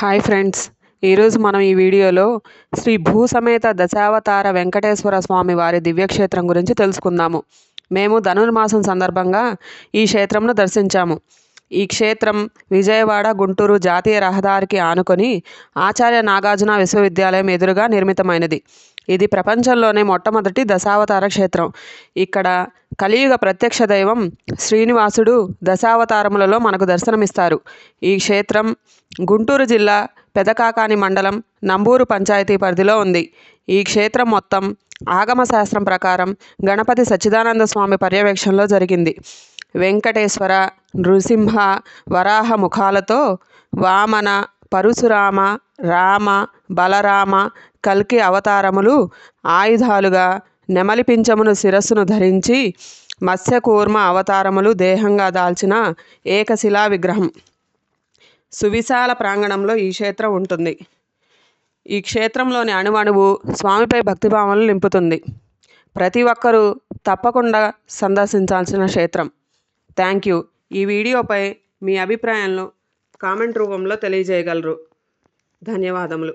Hi friends ఈరోజు మనం ఈ వీడియోలో శ్రీ భూసమేత దశావతార వెంకటేశ్వర స్వామి వారి దివ్యక్షేత్రం గురించి తెలుసుకుందాము. మేము ధనుర్మాసం సందర్భంగా ఈ క్షేత్రంను దర్శించాము. ఈ క్షేత్రం విజయవాడ గుంటూరు జాతీయ రహదారికి ఆనుకొని ఆచార్య నాగార్జున విశ్వవిద్యాలయం ఎదురుగా నిర్మితమైనది. ఇది ప్రపంచంలోనే మొట్టమొదటి దశావతార క్షేత్రం. ఇక్కడ కలియుగ ప్రత్యక్ష దైవం శ్రీనివాసుడు దశావతారములలో మనకు దర్శనమిస్తారు. ఈ క్షేత్రం గుంటూరు జిల్లా పెదకాకాని మండలం నంబూరు పంచాయతీ పరిధిలో ఉంది. ఈ క్షేత్రం మొత్తం ఆగమ శాస్త్రం ప్రకారం గణపతి సచ్చిదానంద స్వామి పర్యవేక్షణలో జరిగింది. వెంకటేశ్వర నృసింహ వరాహ ముఖాలతో వామన పరశురామ రామ బలరామ కల్కి అవతారములు ఆయుధాలుగా నెమలి పింఛమును శిరస్సును ధరించి మత్స్యకూర్మ అవతారములు దేహంగా దాల్చిన ఏకశిలా విగ్రహం. సువిశాల ప్రాంగణంలో ఈ క్షేత్రం ఉంటుంది. ఈ క్షేత్రంలోని అణువణువు స్వామిపై భక్తిభావనలు నింపుతుంది. ప్రతి ఒక్కరూ తప్పకుండా సందర్శించాల్సిన క్షేత్రం. Thank you. ఈ వీడియోపై మీ అభిప్రాయాలను కామెంట్ రూపంలో తెలియజేయగలరు. ధన్యవాదములు.